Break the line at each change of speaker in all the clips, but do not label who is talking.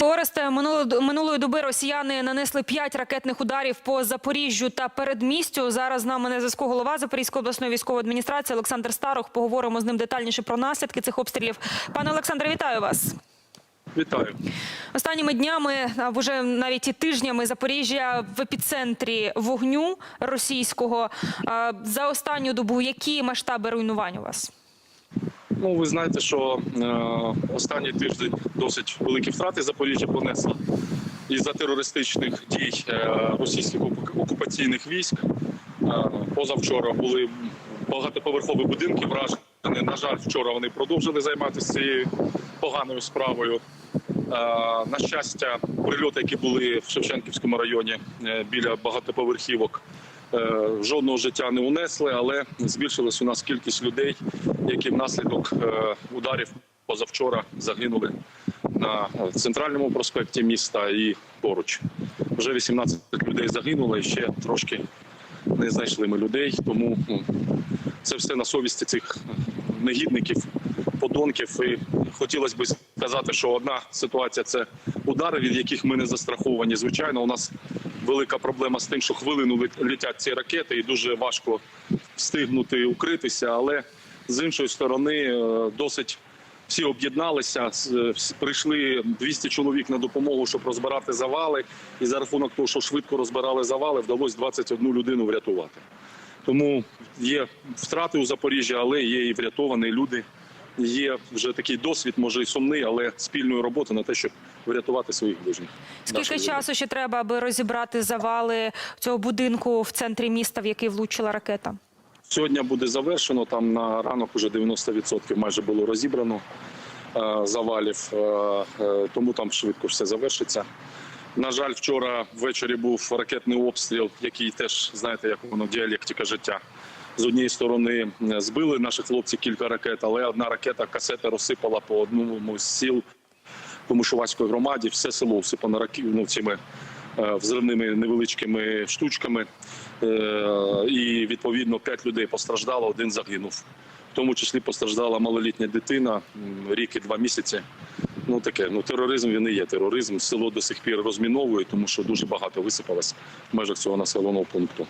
Оресте, минуло- минулої доби росіяни нанесли п'ять ракетних ударів по Запоріжжю та передмістю. Зараз з нами на зв'язку голова Запорізької обласної військової адміністрації Олександр Старох. Поговоримо з ним детальніше про наслідки цих обстрілів. Пане Олександре, вітаю вас.
Вітаю.
Останніми днями, а вже навіть і тижнями, Запоріжжя в епіцентрі вогню російського. За останню добу які масштаби руйнувань у вас?
Ну, ви знаєте, що е, останній тиждень досить великі втрати Запоріжжя понесло із-за терористичних дій е, російських окупаційних військ. Е, позавчора були багатоповерхові будинки вражені. На жаль, вчора вони продовжили займатися цією поганою справою. Е, На щастя, прильоти, які були в Шевченківському районі е, біля багатоповерхівок, е, жодного життя не унесли, але збільшилась у нас кількість людей, які внаслідок е, ударів позавчора загинули на центральному проспекті міста і поруч. Вже 18 людей загинуло і ще трошки не знайшли ми людей. Тому ну, це все на совісті цих негідників, подонків. І хотілося б сказати, що одна ситуація це удари, від яких ми не застраховані. Звичайно, у нас велика проблема з тим, що хвилину лет- летять ці ракети, і дуже важко встигнути укритися. Але з іншої сторони, е, досить всі об'єдналися. е, Прийшли 200 чоловік на допомогу, щоб розбирати завали. І за рахунок того, що швидко розбирали завали, вдалося 21 людину врятувати. Тому є втрати у Запоріжжі, але є і врятовані люди. Є вже такий досвід, може і сумний, але спільної роботи на те, щоб врятувати своїх ближніх.
Скільки часу ще треба, аби розібрати завали цього будинку в центрі міста, в який влучила ракета?
Сьогодні буде завершено. Там на ранок уже 90% майже було розібрано е, завалів, е, е, тому там швидко все завершиться. На жаль, вчора ввечері був ракетний обстріл, який теж знаєте, як воно діалектика життя. З однієї сторони збили наші хлопці кілька ракет, але одна ракета касети розсипала по одному з сіл Комишувацької громаді. Все село всипано раки- ну, взривними невеличкими штучками. Е, І відповідно п'ять людей постраждало, один загинув. В тому числі постраждала малолітня дитина, рік і два місяці. Ну таке, ну тероризм він і є тероризм. Село до сих пір розміновує, тому що дуже багато висипалось в межах цього населеного пункту.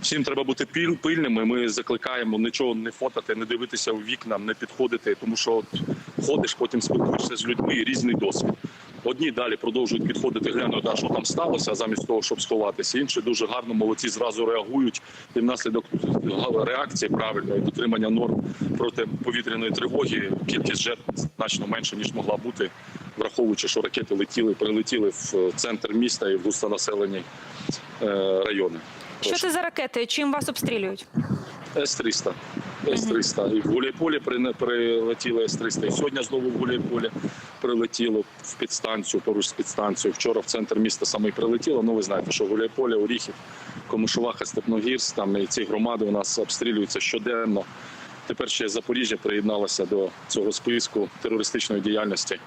Всім треба бути пильними. Ми закликаємо нічого не фотати, не дивитися у вікна, не підходити, тому що от ходиш, потім спілкуєшся з людьми різний досвід. Одні далі продовжують підходити, глянути, що там сталося, замість того, щоб сховатися. Інші дуже гарно молодці зразу реагують. І внаслідок реакції правильної дотримання норм проти повітряної тривоги. Кількість жертв значно менше ніж могла бути, враховуючи, що ракети летіли, прилетіли в центр міста і в густонаселені е, райони.
Що це за ракети? Чим вас обстрілюють?
С-300. С-300. І в Гуляйполі при- прилетіли С-300. І сьогодні знову в Гуляйполі прилетіло в підстанцію, поруч з підстанцією. Вчора в центр міста саме й прилетіло. Ну, ви знаєте, що Гуляйполе, Оріхів, Комишуваха, Степногірськ, там і ці громади у нас обстрілюються щоденно. Тепер ще Запоріжжя приєдналося до цього списку терористичної діяльності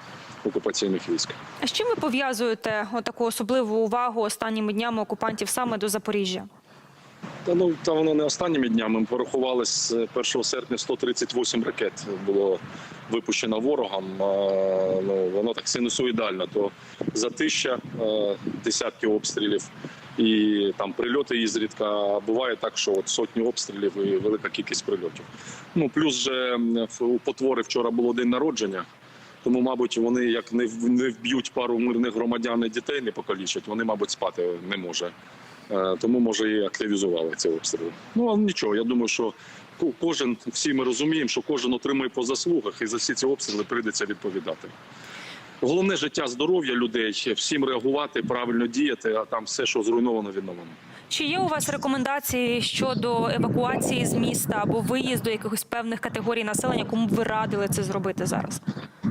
окупаційних військ.
А з чим ви пов'язуєте таку особливу увагу останніми днями окупантів саме до Запоріжжя?
Та ну та воно не останніми днями. Ми порахували з 1 серпня 138 ракет було випущено ворогом. Ну воно так синусоїдально. То за тисяча е, десятки обстрілів і там прильоти ізрідка. А буває так, що от сотні обстрілів і велика кількість прильотів. Ну плюс же у потвори вчора було день народження. Тому, мабуть, вони як не вб'ють пару мирних громадян і дітей, не покалічать, вони, мабуть, спати не може. Е, Тому може і активізували ці обстріли. Ну але нічого. Я думаю, що ко- кожен всі ми розуміємо, що кожен отримує по заслугах, і за всі ці обстріли прийдеться відповідати. Головне життя, здоров'я людей, всім реагувати, правильно діяти, а там все, що зруйновано, відновлено.
Чи є у вас рекомендації щодо евакуації з міста або виїзду якихось певних категорій населення, кому б ви радили це зробити зараз?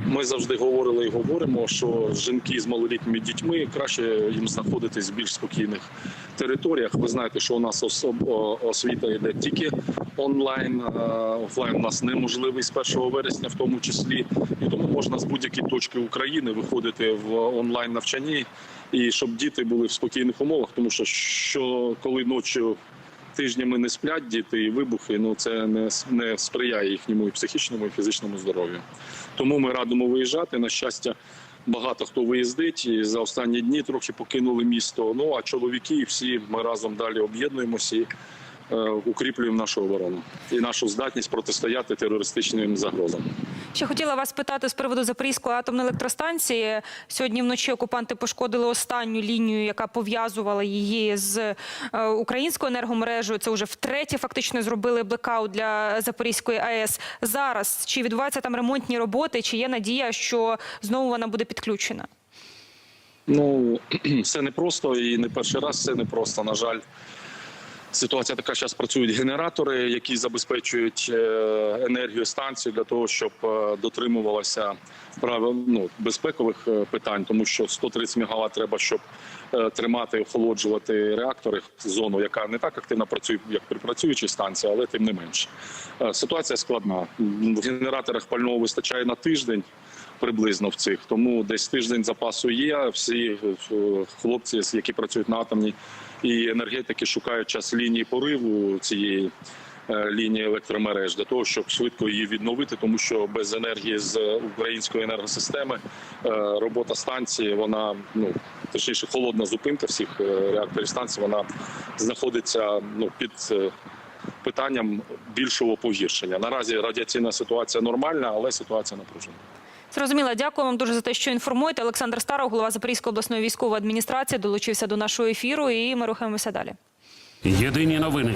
Ми завжди говорили і говоримо, що жінки з малолітніми дітьми краще їм знаходитись в більш спокійних територіях. Ви знаєте, що у нас особ... освіта йде тільки онлайн. Офлайн у нас неможливий з 1 вересня, в тому числі, і тому можна з будь-якої точки України виходити в онлайн навчанні, і щоб діти були в спокійних умовах, тому що що коли ночі тижнями не сплять діти і вибухи, ну це не, не сприяє їхньому і психічному, і фізичному здоров'ю. Тому ми радимо виїжджати. На щастя, багато хто виїздить і за останні дні трохи покинули місто. Ну а чоловіки всі ми разом далі об'єднуємося і укріплюємо нашу оборону і нашу здатність протистояти терористичним загрозам.
Ще хотіла вас питати з приводу Запорізької атомної електростанції. Сьогодні вночі окупанти пошкодили останню лінію, яка пов'язувала її з е, українською енергомережею. Це вже втретє фактично зробили блекаут для Запорізької АЕС. Зараз чи відбуваються там ремонтні роботи, чи є надія, що знову вона буде підключена?
Ну все непросто і не перший раз це непросто. На жаль, ситуація така. Зараз працюють генератори, які забезпечують е, енергію станції для того, щоб е, дотримувалося правил ну, безпекових е, питань, тому що 130 МВт треба, щоб тримати, охолоджувати реактори, зону, яка не так активно працює, як при працюючій станції, але тим не менше. Ситуація складна. В генераторах пального вистачає на тиждень приблизно в цих. Тому десь тиждень запасу є. Всі е, хлопці, які працюють на атомній і енергетики, шукають час лінії пориву цієї. е, Лінії електромереж для того, щоб швидко її відновити, тому що без енергії з української енергосистеми е, робота станції, вона ну точніше холодна зупинка всіх реакторів станції, вона знаходиться ну під питанням більшого погіршення. Наразі радіаційна ситуація нормальна, але ситуація напружена.
Зрозуміло, дякую вам дуже за те, що інформуєте. Олександр Старов, голова Запорізької обласної військової адміністрації, долучився до нашого ефіру, і ми рухаємося далі.
Єдині новини.